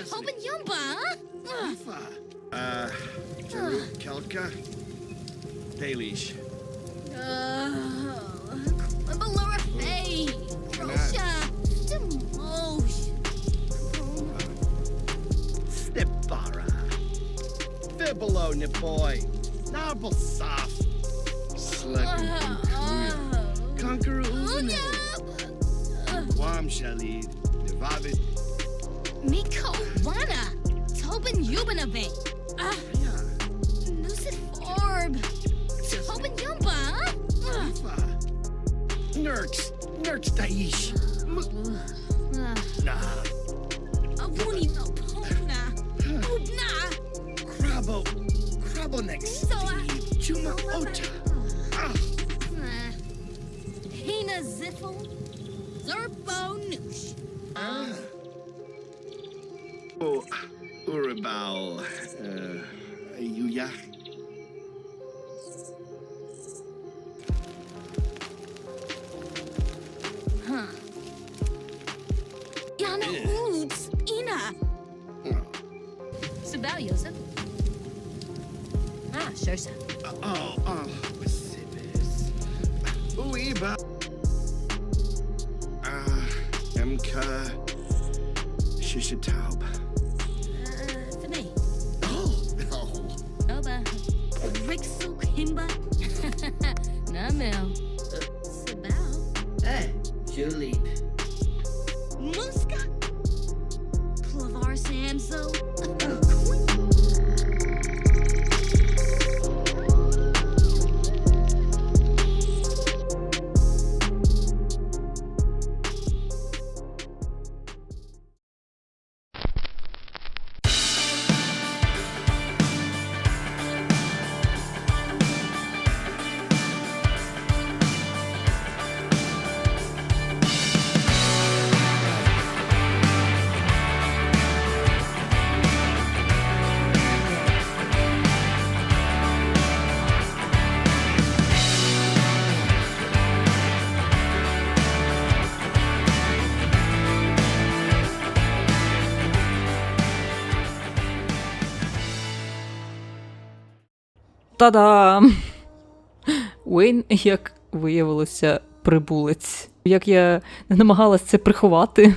Delicious. Open Yumba! Ugh. Uh, Jeru, ah. Kelka, Baelish. Oh, below her face! Rosha! Demosh. Snipbara. Fibolo, Nipoy. Narble Saf. Slug. Ah, ah. Oh, Conqueror Uno. Guam Shalid. Nevavit. Miko Wana! Tobin Yubanave! Ah! Uh, Lucid Orb! Tobin Yumba! Nerks! Nerks Daish! Ah. Nah! Awuni Mapona! Udna! Crabo! Crabo next! Chuma uh, uh, Ota! Ah! Hina Ziffle, Zerpo Noosh! Ah! Oh, Urabal uh, Yuya. Huh. Yana needs Ina. No. It's about Yosef. Ah, sure, sir. Uh, oh, oh, what's this? Uiba. Ah, uh, Emka. Shishita. Julie. Muska. Plavar Samso. Та-дам! Уейн, як виявилося, прибулець. Як я не намагалась це приховати,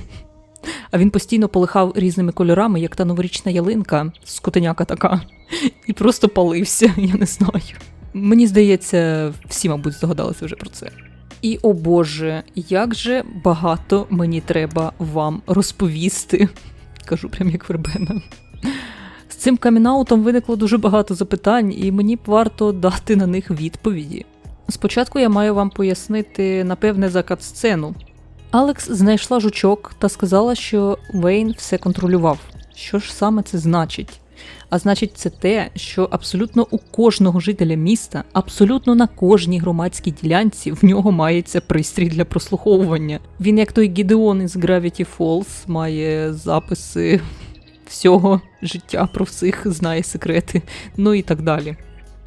а він постійно полихав різними кольорами, як та новорічна ялинка, скотеняка така, і просто палився, я не знаю. Мені здається, всі, мабуть, здогадалися вже про це. І о Боже, як же багато мені треба вам розповісти. Кажу прям як вербена. Цим камінаутом виникло дуже багато запитань, і мені б варто дати на них відповіді. Спочатку я маю вам пояснити, напевне, за кат-сцену. Алекс знайшла жучок та сказала, що Вейн все контролював. Що ж саме це значить? А значить, це те, що абсолютно у кожного жителя міста, абсолютно на кожній громадській ділянці в нього мається пристрій для прослуховування. Він, як той Гідеон із Gravity Falls, має записи всього життя про всіх, знає секрети, ну і так далі.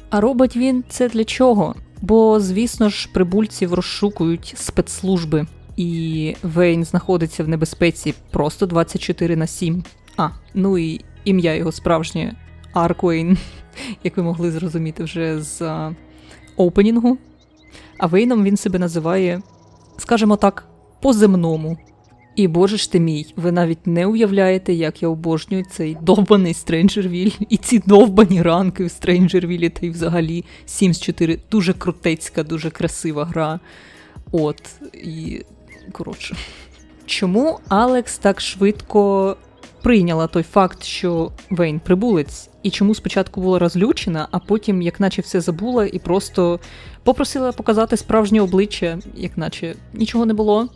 А робить він це для чого? Бо, звісно ж, прибульців розшукують спецслужби, і Вейн знаходиться в небезпеці просто 24 на 7. А, ну і ім'я його справжнє Арквейн, як ви могли зрозуміти вже з опенінгу. А Вейном він себе називає, скажімо так, по-земному. І боже ж ти мій, ви навіть не уявляєте, як я обожнюю цей довбаний Стренджервіль і ці довбані ранки в Стренджервілі, та й взагалі Sims 4 дуже крутецька, дуже красива гра. От, і коротше. Чому Алекс так швидко прийняла той факт, що Вейн прибулець, і чому спочатку була розлючена, а потім, як наче все забула, і просто попросила показати справжнє обличчя, як наче нічого не було.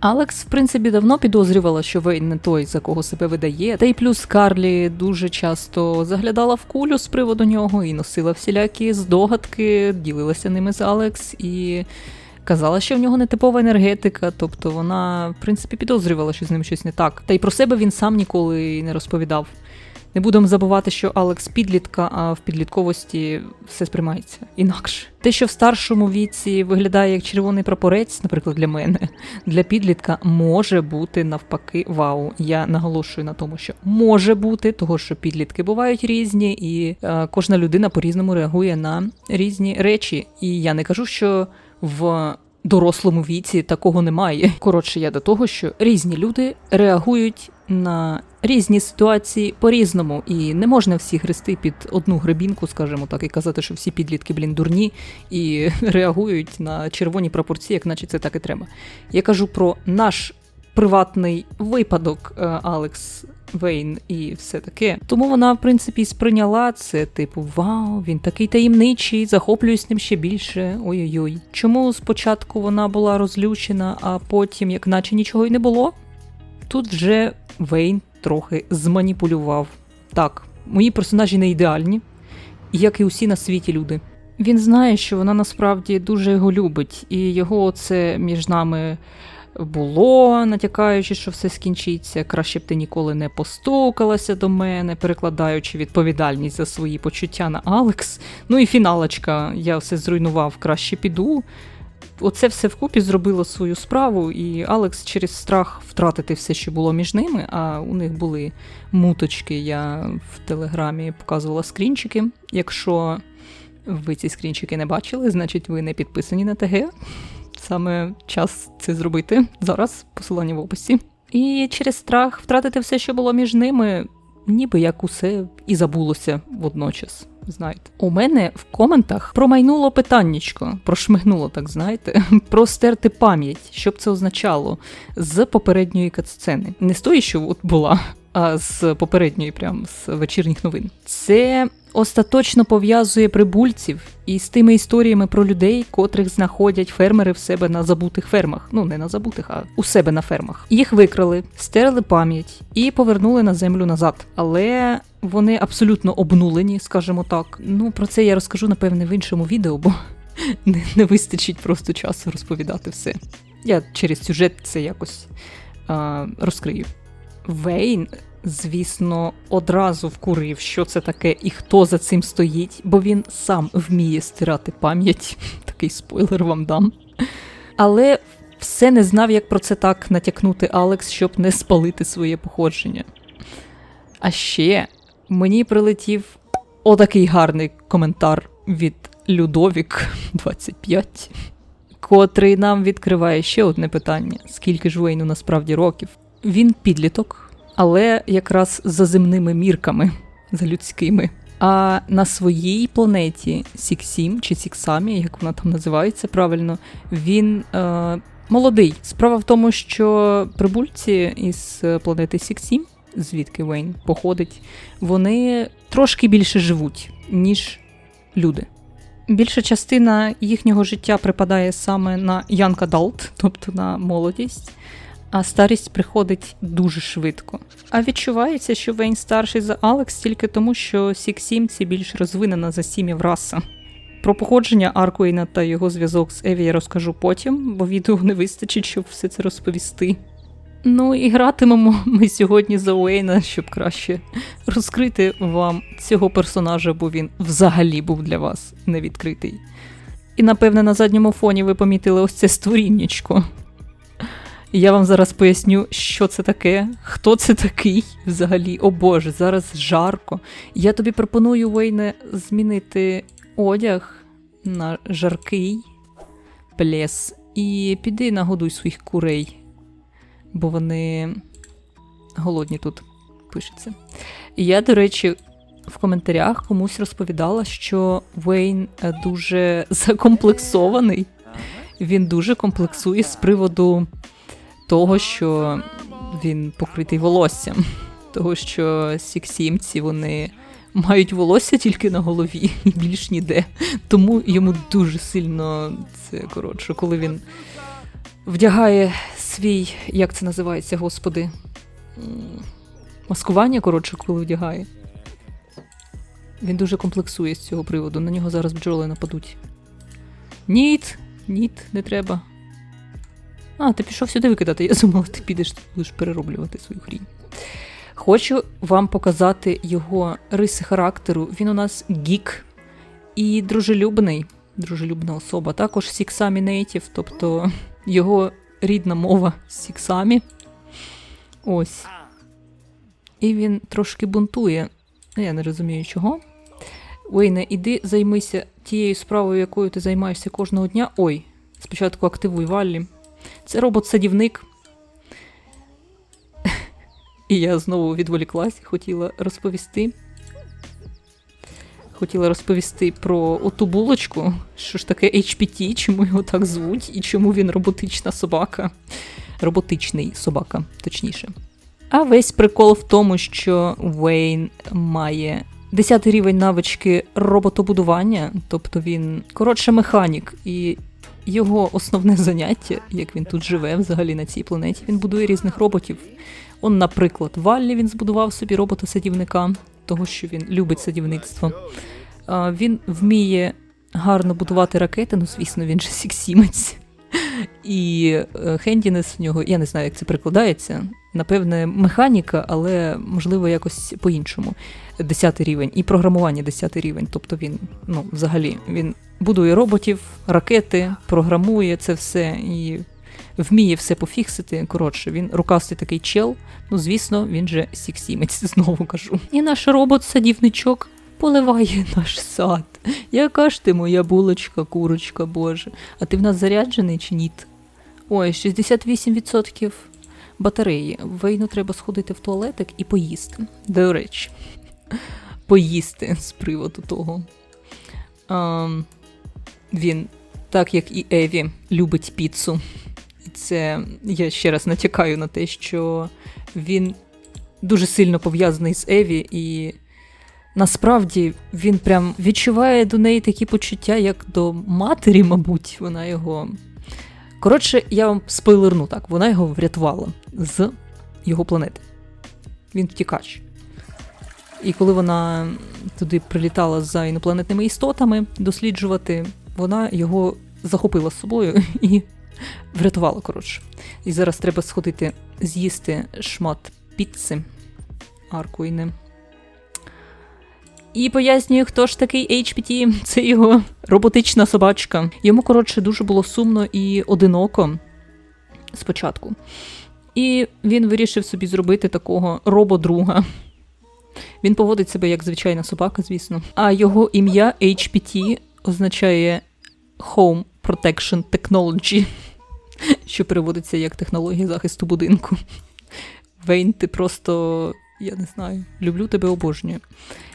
Алекс, в принципі, давно підозрювала, що Вейн не той, за кого себе видає. Та й плюс Карлі дуже часто заглядала в кулю з приводу нього і носила всілякі здогадки, ділилася ними з Алекс. І Казала, що в нього нетипова енергетика, тобто вона, в принципі, підозрювала, що з ним щось не так. Та й про себе він сам ніколи не розповідав. Не будемо забувати, що Алекс підлітка, а в підлітковості все сприймається інакше. Те, що в старшому віці виглядає як червоний прапорець, наприклад, для мене, для підлітка може бути навпаки вау. Я наголошую на тому, що може бути, того що підлітки бувають різні, і е, кожна людина по-різному реагує на різні речі. І я не кажу, що в дорослому віці такого немає. Коротше, я до того, що різні люди реагують на різні ситуації по-різному, і не можна всіх грести під одну гребінку, скажімо так, і казати, що всі підлітки, блін, дурні і реагують на червоні пропорції, як наче це так і треба. Я кажу про наш приватний випадок е, Алекс Вейн і все таке. Тому вона, в принципі, сприйняла це, типу, вау, він такий таємничий, захоплююсь ним ще більше. Ой-ой-ой. Чому спочатку вона була розлючена, а потім, як наче нічого й не було? Тут вже Вейн трохи зманіпулював. Так, мої персонажі не ідеальні, як і усі на світі люди. Він знає, що вона насправді дуже його любить, і його це між нами було, натякаючи, що все скінчиться. Краще б ти ніколи не постукалася до мене, перекладаючи відповідальність за свої почуття на Алекс. Ну і фіналочка, я все зруйнував, краще піду. Оце все вкупі зробило свою справу, і Алекс через страх втратити все, що було між ними. А у них були муточки. Я в телеграмі показувала скрінчики. Якщо ви ці скрінчики не бачили, значить ви не підписані на ТГ. Саме час це зробити зараз, посилання в описі. І через страх втратити все, що було між ними, ніби як усе і забулося водночас. Знаєте, у мене в коментах промайнуло питаннячко, прошмигнуло, так знаєте, про стерти пам'ять, що б це означало з попередньої катсцени. Не з тої, що от була, а з попередньої, прям з вечірніх новин. Це остаточно пов'язує прибульців із тими історіями про людей, котрих знаходять фермери в себе на забутих фермах. Ну не на забутих, а у себе на фермах. Їх викрали, стерли пам'ять і повернули на землю назад. Але вони абсолютно обнулені, скажімо так. Ну про це я розкажу напевне в іншому відео, бо не, не вистачить просто часу розповідати все. Я через сюжет це якось а, розкрию. Вейн, звісно, одразу вкурив, що це таке і хто за цим стоїть, бо він сам вміє стирати пам'ять. Такий спойлер вам дам. Але все не знав, як про це так натякнути Алекс, щоб не спалити своє походження. А ще мені прилетів отакий гарний коментар від Людовік 25, котрий нам відкриває ще одне питання: скільки ж Вейну насправді років? Він підліток, але якраз за земними мірками, за людськими. А на своїй планеті Сіксім чи Сіксамі, як вона там називається правильно, він е, молодий. Справа в тому, що прибульці із планети Сіксім, звідки Вейн походить, вони трошки більше живуть, ніж люди. Більша частина їхнього життя припадає саме на Young Adult, тобто на молодість, а старість приходить дуже швидко. А відчувається, що Вейн старший за Алекс тільки тому, що Сіксім це більш розвинена за сім'я раса. Про походження Аркуейна та його зв'язок з Еві я розкажу потім, бо відео не вистачить, щоб все це розповісти. Ну і гратимемо ми сьогодні за Уейна, щоб краще розкрити вам цього персонажа, бо він взагалі був для вас невідкритий. І напевне на задньому фоні ви помітили ось це створіннячко. Я вам зараз поясню, що це таке, хто це такий взагалі. О Боже, зараз жарко. Я тобі пропоную, Вейне, змінити одяг на жаркий плес і піди нагодуй своїх курей, бо вони голодні тут пишеться. Я, до речі, в коментарях комусь розповідала, що Вейн е, дуже закомплексований. Він дуже комплексує з приводу того, що він покритий волоссям. Того, що сіксімці вони мають волосся тільки на голові і більш ніде. Тому йому дуже сильно це коротше, коли він вдягає свій, як це називається, господи, маскування, коротше, коли вдягає. Він дуже комплексує з цього приводу. На нього зараз бджоли нападуть. Ніт! Ніт, не треба. А, ти пішов сюди викидати. Я думала, ти підеш будеш перероблювати свою хрінь. Хочу вам показати його риси характеру. Він у нас гік і дружелюбний, дружелюбна особа. Також Сіксамі Нейтів, тобто його рідна мова Сіксамі. Ось. І він трошки бунтує. Ну, Я не розумію чого. Уейне, іди займися тією справою, якою ти займаєшся кожного дня. Ой, спочатку активуй Валлі. Це робот-садівник. І я знову відволіклась, хотіла розповісти. Хотіла розповісти про оту булочку, що ж таке HPT, чому його так звуть, і чому він роботична собака. Роботичний собака, точніше. А весь прикол в тому, що Вейн має 10 рівень навички роботобудування, тобто він коротше механік, і його основне заняття, як він тут живе взагалі на цій планеті, він будує різних роботів. Он, наприклад, Валлі він збудував собі робота-садівника, того що він любить садівництво. Він вміє гарно будувати ракети, ну звісно, він же сіксімець. І е, Хендінес в нього, я не знаю, як це прикладається. Напевне, механіка, але можливо якось по-іншому. Десятий рівень і програмування 10 рівень. Тобто він, ну, взагалі, він будує роботів, ракети, програмує це все і вміє все пофіксити. Коротше, він рукастий такий чел. Ну, звісно, він же сіксімець, знову кажу. І наш робот-садівничок поливає наш сад. Яка ж ти моя булочка, курочка, боже. А ти в нас заряджений чи ні? Ой, 68% батареї. Вейну треба сходити в туалетик і поїсти. До речі, поїсти з приводу того. Ам, він, так як і Еві, любить піцу. І це я ще раз натякаю на те, що він дуже сильно пов'язаний з Еві, і насправді він прям відчуває до неї такі почуття, як до матері, мабуть, вона його. Коротше, я вам спойлерну так, вона його врятувала з його планети. Він втікач. І коли вона туди прилітала за інопланетними істотами досліджувати, вона його захопила з собою і врятувала, коротше. І зараз треба сходити з'їсти шмат піци Аркуїне. І пояснюю, хто ж такий HPT. Це його роботична собачка. Йому, коротше, дуже було сумно і одиноко спочатку. І він вирішив собі зробити такого рободруга. Він поводить себе як звичайна собака, звісно. А його ім'я HPT означає Home Protection Technology, що переводиться як технологія захисту будинку. Вейн, ти просто, я не знаю, люблю тебе обожнюю.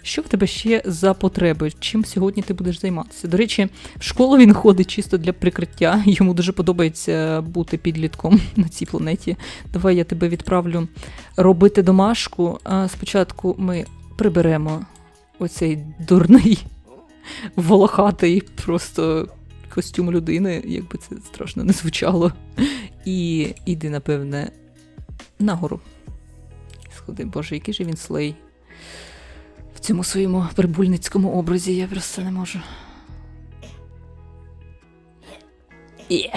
Що в тебе ще за потреби? Чим сьогодні ти будеш займатися? До речі, в школу він ходить чисто для прикриття. Йому дуже подобається бути підлітком на цій планеті. Давай я тебе відправлю робити домашку. А спочатку ми приберемо оцей дурний, волохатий просто костюм людини, якби це страшно не звучало. І іди, напевне, нагору. Сходи, боже, який же він слей. В цьому своєму прибульницькому образі я просто не можу. Є.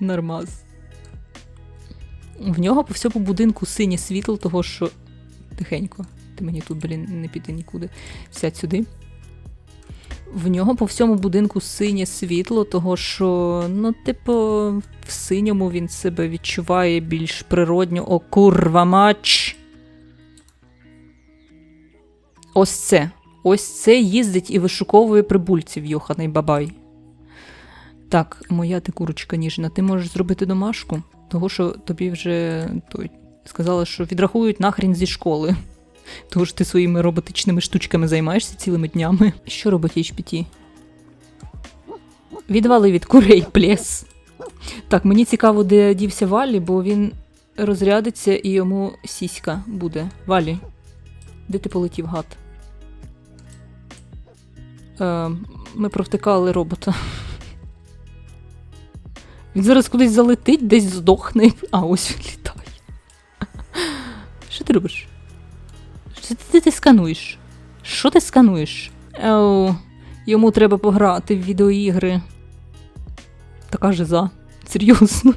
Нормаз. В нього по всьому будинку синє світло, того що. Тихенько. Ти мені тут, блін, не піде нікуди. Сядь сюди. В нього по всьому будинку синє світло, того що, ну, типу, в синьому він себе відчуває більш природньо. О, курва мач. Ось це. Ось це їздить і вишуковує прибульців, Йоханий Бабай. Так, моя ти курочка ніжна, ти можеш зробити домашку, того що тобі вже той, сказали, що відрахують нахрін зі школи. Тому що ти своїми роботичними штучками займаєшся цілими днями. Що робить HPT? Відвали від курей плес. Так, мені цікаво, де дівся Валі, бо він розрядиться і йому сіська буде. Валі, де ти полетів, гад? Е, ми провтикали робота. Він зараз кудись залетить, десь здохне. А, ось він літає. Що ти робиш? Що ти, ти, ти скануєш? Що ти скануєш? Оу, Йому треба пограти в відеоігри. Така жиза. Серйозно.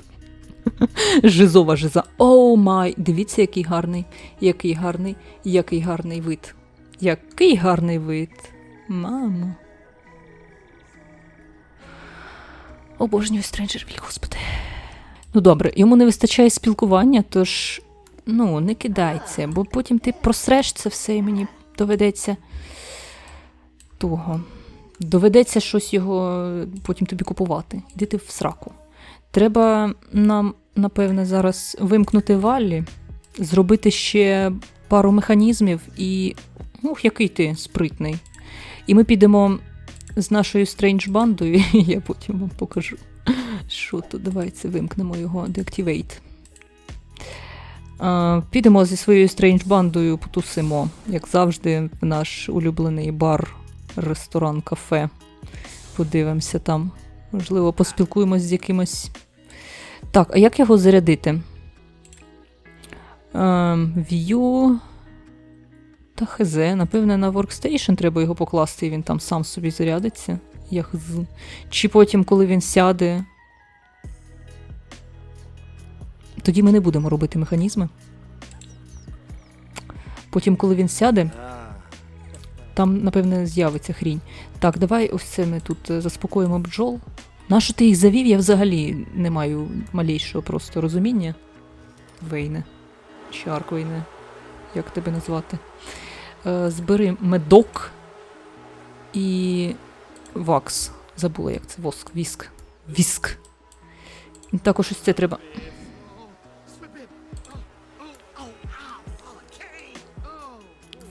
Жизова жиза. Оу май! Дивіться, який гарний, який гарний, який гарний вид. Який гарний вид. Мамо. Обожнюю Стренджервіль, господи. Ну добре, йому не вистачає спілкування, тож ну, не кидай це, бо потім ти просреш це все і мені доведеться того. Доведеться щось його потім тобі купувати. Йди ти в сраку. Треба нам, напевне, зараз вимкнути валлі, зробити ще пару механізмів і. Ух, який ти спритний. І ми підемо з нашою стрендж бандою, і я потім вам покажу. Що тут? Давай це вимкнемо його Deactivate. Підемо зі своєю стрендж бандою, потусимо, як завжди, в наш улюблений бар, ресторан, кафе. Подивимося там. Можливо, поспілкуємось з якимось. Так, а як його зарядити? View. Та хз, напевне, на workstation треба його покласти, і він там сам собі зарядиться. Я хз. Чи потім, коли він сяде. Тоді ми не будемо робити механізми. Потім, коли він сяде, там, напевне, з'явиться хрінь. Так, давай ось це ми тут е, заспокоїмо бджол. Нащо ти їх завів? Я взагалі не маю малейшого просто розуміння. Вейне. Чи Арквейне. Як тебе назвати? Е, збери медок і вакс. Забула, як це воск. Віск. Віск. Також ось це треба.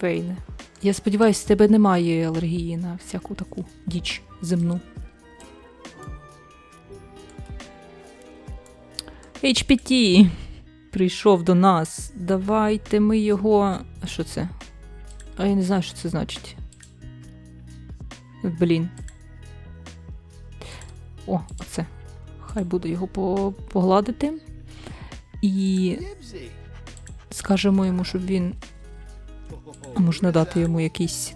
Вейне. Я сподіваюся, в тебе немає алергії на всяку таку діч земну. HPT прийшов до нас. Давайте ми його. А Що це? А я не знаю, що це значить. Блін. О, оце. Хай буду його по- погладити. І скажемо йому, щоб він. Можна дати йому якийсь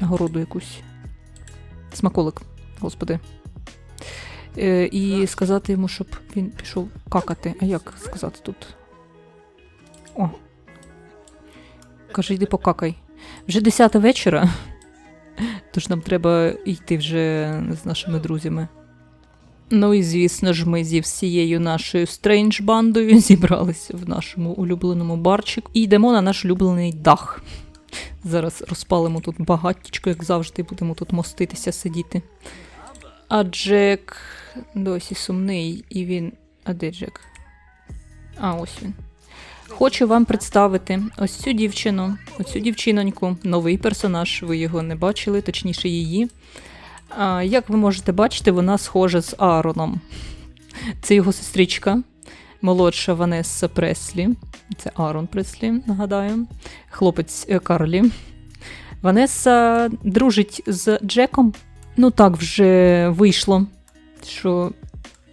нагороду якусь. Смаколик, господи. Е, і сказати йому, щоб він пішов какати. А як сказати тут? О. Каже, йди покакай. Вже 10 вечора. Тож нам треба йти вже з нашими друзями. Ну і звісно ж, ми зі всією нашою стрендж бандою зібралися в нашому улюбленому барчику і йдемо на наш улюблений дах. Зараз розпалимо тут багаттічко, як завжди, будемо тут моститися, сидіти. А Джек досі сумний, і він. А де Джек? А, ось він. Хочу вам представити ось цю дівчину, оцю дівчиноньку, новий персонаж. Ви його не бачили, точніше її. А, як ви можете бачити, вона схожа з Аароном. Це його сестричка, молодша Ванесса Преслі. Це Аарон Преслі, нагадаю. Хлопець е, Карлі. Ванесса дружить з Джеком. Ну так вже вийшло, що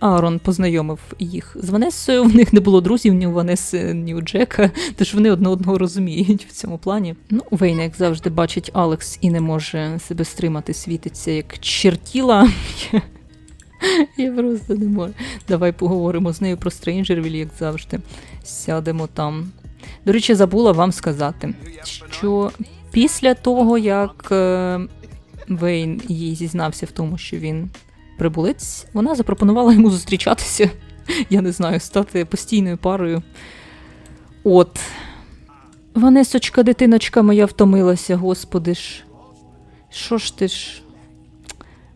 Аарон познайомив їх з Ванессою. В них не було друзів ні у Ванеси, ні у Джека, тож вони одне одного розуміють в цьому плані. Ну, Вейна, як завжди, бачить Алекс і не може себе стримати, світиться як чертіла. Я просто не можу. Давай поговоримо з нею про Стрейнджервіль, як завжди. Сядемо там. До речі, забула вам сказати, що після того, як е, Вейн їй зізнався в тому, що він прибулець, вона запропонувала йому зустрічатися. Я не знаю, стати постійною парою. От. Ванесочка, дитиночка моя втомилася, господи ж. Що ж ти ж?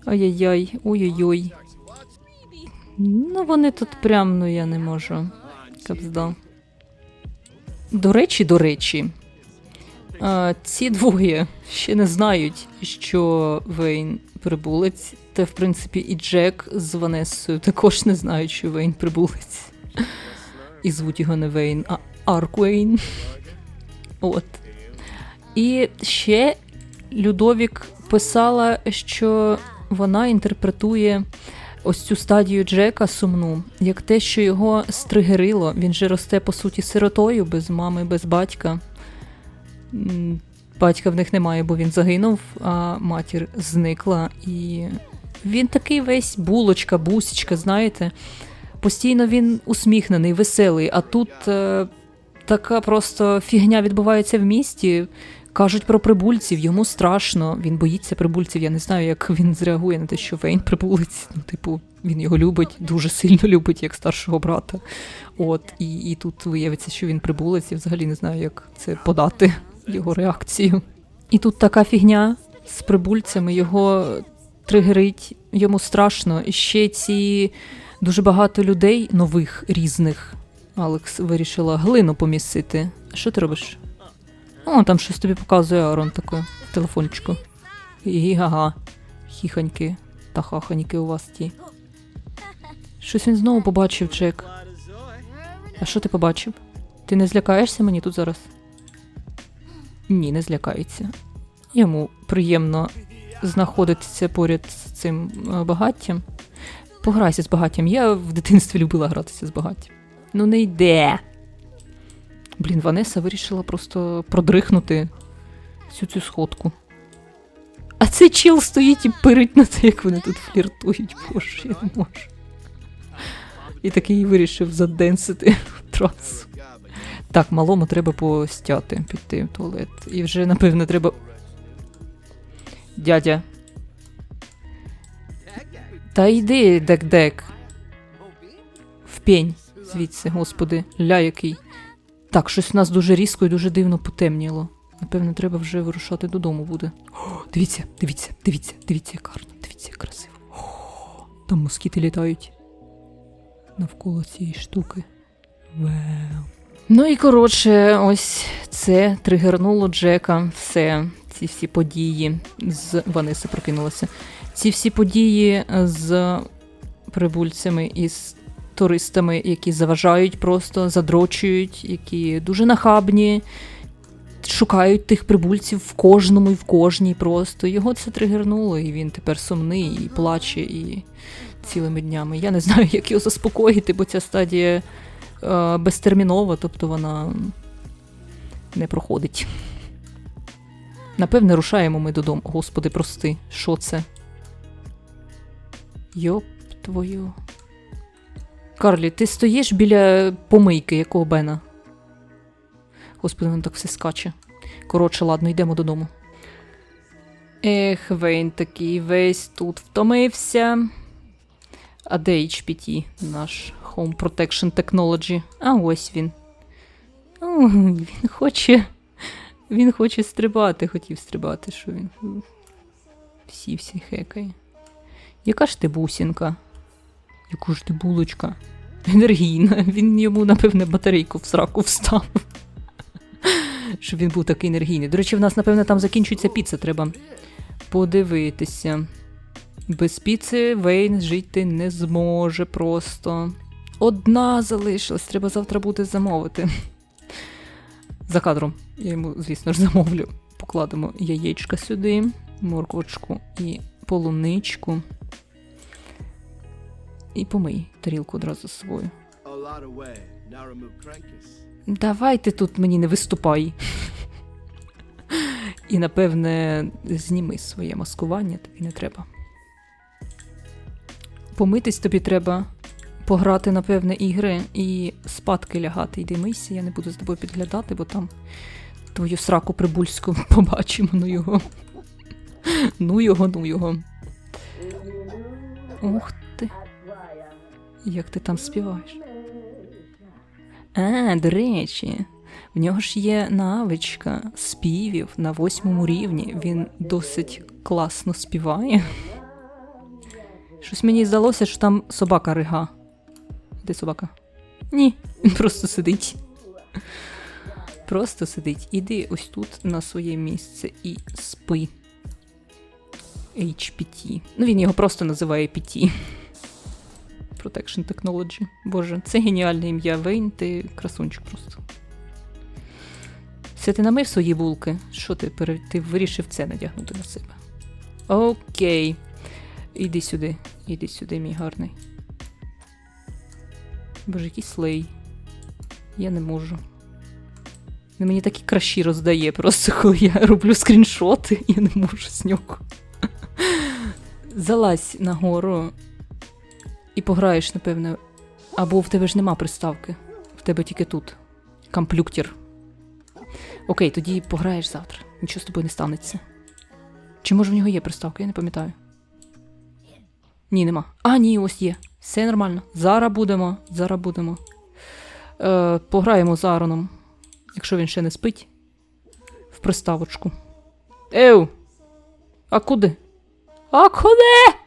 Ай-яй-яй, ой-ой-ой. Ну, вони тут прям, ну я не можу. Капздал. До речі, до речі, а, ці двоє ще не знають, що Вейн прибулець. Та, в принципі, і Джек з Ванессою також не знають, що Вейн прибулець. І звуть його не Вейн, а Арквейн. От. І ще Людовік писала, що вона інтерпретує ось цю стадію Джека сумну, як те, що його стригерило. Він же росте, по суті, сиротою, без мами, без батька. Батька в них немає, бо він загинув, а матір зникла. І він такий весь булочка, бусічка, знаєте. Постійно він усміхнений, веселий, а тут е, така просто фігня відбувається в місті. Кажуть про прибульців, йому страшно, він боїться прибульців. Я не знаю, як він зреагує на те, що Вейн прибулець. Ну, типу, він його любить, дуже сильно любить, як старшого брата. От, і, і тут виявиться, що він прибулець, і взагалі не знаю, як це подати, його реакцію. І тут така фігня з прибульцями, його тригерить, йому страшно. І ще ці дуже багато людей нових різних. Алекс вирішила глину помісити. Що ти робиш? О, там щось тобі показує Арон таку в телефончику. Гі-га-га. Хіхоньки та хахоньки у вас ті. Щось він знову побачив, Джек. А що ти побачив? Ти не злякаєшся мені тут зараз? Ні, не злякається. Йому приємно знаходитися поряд з цим е, багаттям. Пограйся з багаттям. Я в дитинстві любила гратися з багаттям. Ну не йде. Блін, Ванеса вирішила просто продрихнути всю цю сходку. А цей чіл стоїть і пирить на те, як вони тут фліртують. Боже, я не можу. І такий вирішив заденсити трасу. Так, малому треба постяти, піти в туалет. І вже, напевно, треба. Дядя. Та йди, дек-дек. В пень звідси, господи, ля який. Так, щось у нас дуже різко і дуже дивно потемніло. Напевно, треба вже вирушати додому буде. О, дивіться, дивіться, дивіться, дивіться, як гарно, дивіться, як красиво. О, там москіти літають навколо цієї штуки. Вау. Ну і коротше, ось це тригернуло Джека. Все, ці всі події з Ванеси прокинулася. Ці всі події з прибульцями і з туристами, які заважають просто, задрочують, які дуже нахабні, шукають тих прибульців в кожному і в кожній просто. Його це тригернуло, і він тепер сумний, і плаче, і цілими днями. Я не знаю, як його заспокоїти, бо ця стадія е, безтермінова, тобто вона не проходить. Напевне, рушаємо ми додому. Господи, прости, що це? Йоп твою. Карлі, ти стоїш біля помийки, якого Бена. Господи, він так все скаче. Коротше, ладно, йдемо додому. Ех, Вейн такий весь тут втомився. А де HPT, наш Home Protection Technology? А ось він. О, він хоче. Він хоче стрибати, хотів стрибати, що він. Всі всі хекає. Яка ж ти бусінка? Яку ж ти булочка? Енергійна. Він йому, напевне, батарейку в сраку вставив. Щоб він був такий енергійний. До речі, в нас, напевне, там закінчується піца, треба подивитися. Без піци Вейн жити не зможе просто. Одна залишилась, треба завтра буде замовити. За кадром. Я йому, звісно ж, замовлю. Покладемо яєчка сюди, морквочку і полуничку. І помий тарілку одразу remove crankers. Давай ти тут мені не виступай. І напевне зніми своє маскування, тобі не треба. Помитись тобі треба, пограти, напевне, ігри і спадки лягати. Йди мийся, я не буду з тобою підглядати, бо там твою сраку прибульську побачимо, ну його. Ну його, ну його. Ух ти. Як ти там співаєш? А, до речі, в нього ж є навичка співів на восьмому рівні. Він досить класно співає. Щось мені здалося, що там собака рига. Де собака? Ні, він просто сидить. Просто сидить. Іди ось тут на своє місце і спи. HPT. Ну, він його просто називає PT. Protection Technology. Боже, це геніальне ім'я Вейн, ти красунчик просто. Все ти намив свої булки? Що ти, ти вирішив це надягнути на себе? Окей. Іди сюди, іди сюди, мій гарний. Боже, який слей. Я не можу. Він мені такі кращі роздає, просто коли я роблю скріншоти, я не можу з нього. Залазь нагору і пограєш, напевно. Або в тебе ж нема приставки. В тебе тільки тут. Комплюктір. Окей, тоді пограєш завтра. Нічого з тобою не станеться. Чи може в нього є приставка, я не пам'ятаю. Ні, нема. А, ні, ось є. Все нормально. Зараз будемо. Зараз будемо. Е, пограємо з Ароном, якщо він ще не спить. В приставочку. Еу! А куди? А куди?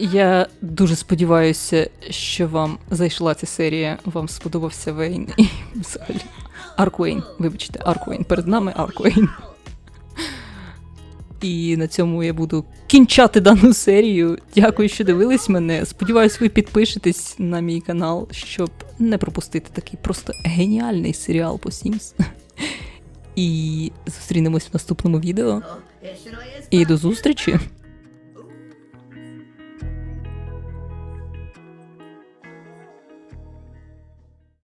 Я дуже сподіваюся, що вам зайшла ця серія, вам сподобався Вейн і взагалі. Арквейн, вибачте, Арквейн. Перед нами Арквейн. І на цьому я буду кінчати дану серію. Дякую, що дивились мене. Сподіваюсь, ви підпишетесь на мій канал, щоб не пропустити такий просто геніальний серіал по Sims. І зустрінемось в наступному відео. І до зустрічі!